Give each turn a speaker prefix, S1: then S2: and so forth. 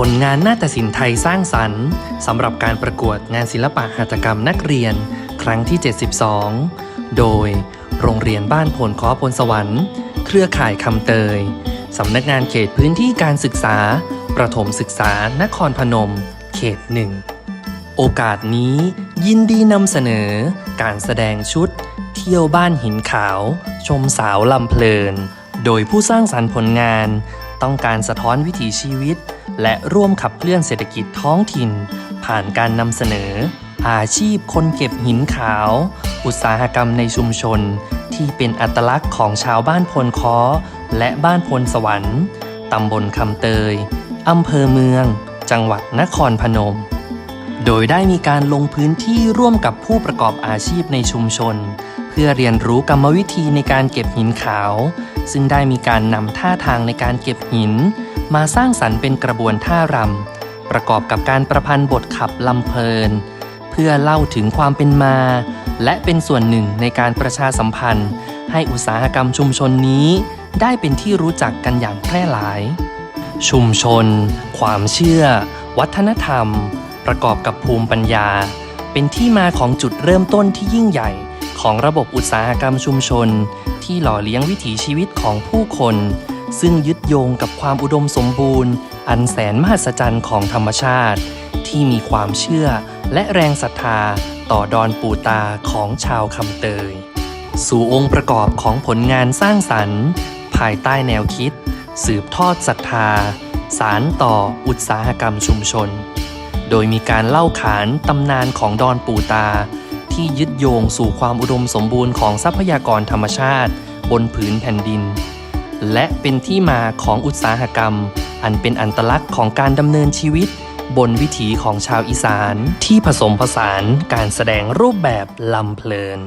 S1: ผลงานนาฏศิลป์ไทยสร้างสรรค์สำหรับการประกวดงานศิลปะหัตถกรรมนักเรียน ครั้งที่ 72 โดย โรงเรียนบ้านพนคอพลสวรรค์ เครือข่ายคำเตยสำนักงานเขตพื้นที่การศึกษา ประถมศึกษานครพนม เขตหนึ่งโอกาสนี้ยินดีนำเสนอ การแสดงชุด เที่ยวบ้านหินขาว ชมสาวลำเพลิน โดยผู้สร้างสรรค์ผลงาน ต้องการสะท้อนวิถีชีวิต และร่วมขับเคลื่อนเศรษฐกิจท้องถิ่น ผ่านการนำเสนอ อาชีพคนเก็บหินขาว อุตสาหกรรมในชุมชน ที่เป็นอัตลักษณ์ของชาวบ้านพลคอและบ้านพลสวรรค์ตำบลคำเตยอำเภอเมือง จังหวัดนครพนม โดยได้มีการลงพื้นที่ร่วมกับผู้ประกอบอาชีพในชุมชน เพื่อเรียนรู้กรรมวิธีในการเก็บหินขาว ซึ่งได้มีการนำท่าทางในการเก็บหิน มาสร้างสรรค์เป็นกระบวนท่ารำประกอบกับการประพันธ์บทขับลำเพลิน เพื่อเล่าถึงความเป็นมา และเป็นส่วนหนึ่งในการประชาสัมพันธ์ ให้อุตสาหกรรมชุมชนนี้ ได้เป็นที่รู้จักกันอย่างแพร่หลาย ชุมชน ความเชื่อ วัฒนธรรม ประกอบกับภูมิปัญญา เป็นที่มาของจุดเริ่มต้นที่ยิ่งใหญ่ของระบบอุตสาหกรรมชุมชน ที่หล่อเลี้ยงวิถีชีวิตของผู้คน ซึ่งยึดโยงกับความอุดมสมบูรณ์ อันแสนมหัศจรรย์ของธรรมชาติ ที่มีความเชื่อและแรงศรัทธาต่อดอนปูตาของชาวคำเตย สู่องค์ประกอบของผลงานสร้างสรรค์ ภายใต้แนวคิด สืบทอดศรัทธา สารต่ออุตสาหกรรมชุมชน โดยมีการเล่าขานตำนานของดอนปูตา ที่ยึดโยงสู่ความอุดมสมบูรณ์ของทรัพยากรธรรมชาติ บนผืนแผ่นดิน และเป็นที่มาของอุตสาหกรรม อันเป็นอันตลักษณ์ของการดำเนินชีวิต บนวิถีของชาวอีสาน ที่ผสมผสานการแสดงรูปแบบลำเพลิน